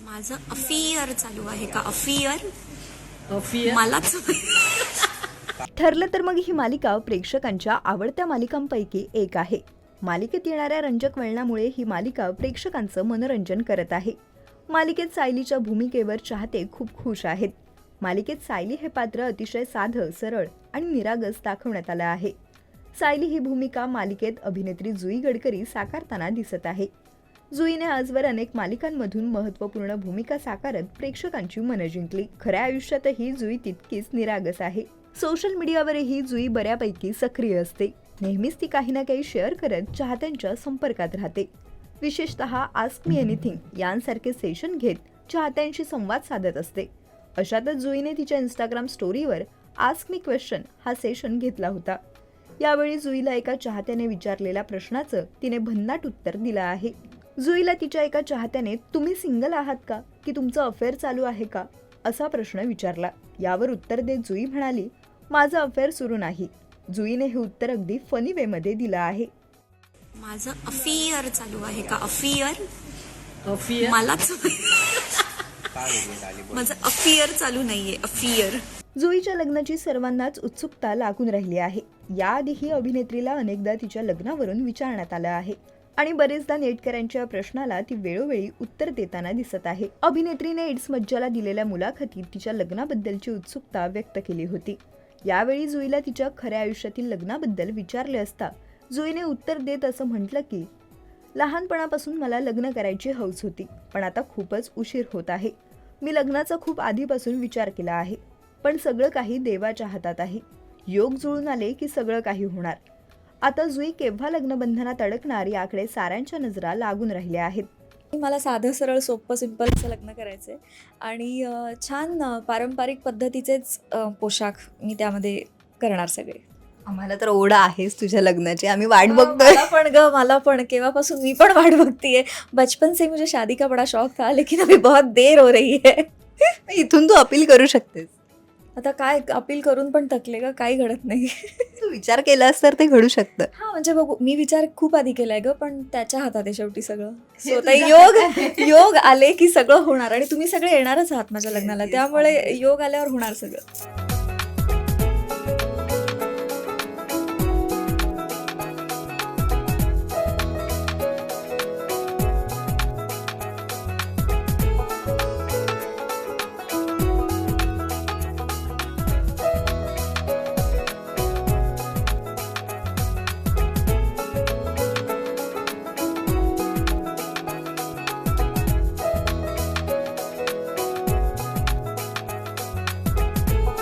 माझं अफियर चालू आहे का? अफियर अफिया मलाच ठरलं तर मग ही मालिका प्रेक्षकांच्या आवडत्या मालिकांपैकी एक आहे. मालिकेत येणाऱ्या रंजक वळणामुळे ही मालिका प्रेक्षकांचं मनोरंजन करत आहे. मालिकेत सायलीच्या भूमिकेवर चाहते खूप खुश आहेत. मालिकेत सायली हे पात्र अतिशय साधं सरळ आणि निरागस दाखवण्यात आलं आहे. सायली ही भूमिका मालिकेत अभिनेत्री जुई गडकरी साकारताना दिसत आहे. जुईने आजवर अनेक मालिकांमधून महत्त्वपूर्ण भूमिका साकारत प्रेक्षकांची मनं जिंकली. खऱ्या आयुष्यातही जुई तितकीच निरागस आहे. सोशल मीडियावरही जुई बऱ्यापैकी सक्रिय असते. नेहमीच ती काही ना काही शेअर करत चाहत्यांच्या संपर्कात राहते. विशेषतः आस्क मी एनिथिंग यांसारखे सेशन घेत चाहत्यांशी संवाद साधत असते. अशातच जुईने तिच्या इंस्टाग्राम स्टोरीवर आस्क मी क्वेश्चन हा सेशन घेतला होता. यावेळी जुईला एका चाहत्याने विचारलेल्या प्रश्नाचं तिने भन्नाट उत्तर दिलं आहे. जुईला तिच्या एका चाहत्याने तुम्ही सिंगल आहात का? की तुमचं अफेअर चालू आहे का? असा प्रश्न विचारला. यावर उत्तर देत जुई म्हणाली माझं अफेअर सुरू नाही. जुईने हे उत्तर अगदी फनी वेमध्ये दिलं आहे. माझं अफियर चालू आहे का? अफियर अफिया मलाच माझं अफियर चालू नाहीये. अफियर जुईच्या लग्नाची सर्वांनाच उत्सुकता लागून राहिली आहे. याआधीही अभिनेत्रीला अनेकदा तिच्या लग्नावरून विचारण्यात आलं आहे. आणि बरेचदा नेटकऱ्यांच्या प्रश्नाला ती वेळोवेळी उत्तर देताना दिसत आहे. अभिनेत्रीने इट्स मज्जाला दिलेल्या मुलाखतीत तिच्या लग्नाबद्दलची उत्सुकता व्यक्त केली होती. यावेळी जुईला तिच्या खऱ्या आयुष्यातील लग्नाबद्दल विचारले असता जुईने उत्तर देत असं म्हटलं की लहानपणापासून मला लग्न करायची हौस होती पण आता खूपच उशीर होत आहे. मी लग्नाचा खूप आधीपासून विचार केला आहे पण सगळं काही देवाच्या हातात आहे. योग जुळून आले की सगळं काही होणार. आता जुई केव्हा लग्नबंधनात अडकणार याकडे साऱ्यांच्या नजरा लागून राहिल्या आहेत. मला साधं सरळ सोपं सिंपल असं लग्न करायचं आहे आणि छान पारंपरिक पद्धतीचेच पोशाख मी त्यामध्ये करणार सगळे. आम्हाला तर ओढ आहेच तुझ्या लग्नाची. आम्ही वाट बघतोय मला पण ग मला पण. केव्हापासून मी पण वाट बघतीये. बचपन से मुझे शादी का बड़ा शौक था लेकिन अभी बहुत देर हो रही है. इथून तू अपील करू शकतेस. आता काय अपील करून पण थकले ग काही घडत नाही. तू विचार केलास तर ते घडू शकतं. हा म्हणजे बघू मी विचार खूप आधी केलाय ग पण त्याच्या हातात आहे शेवटी सगळं. सो तुझ्या योग योग आले की सगळं होणार आणि तुम्ही सगळे येणारच आहात माझ्या लग्नाला. त्यामुळे योग आल्यावर होणार सगळं.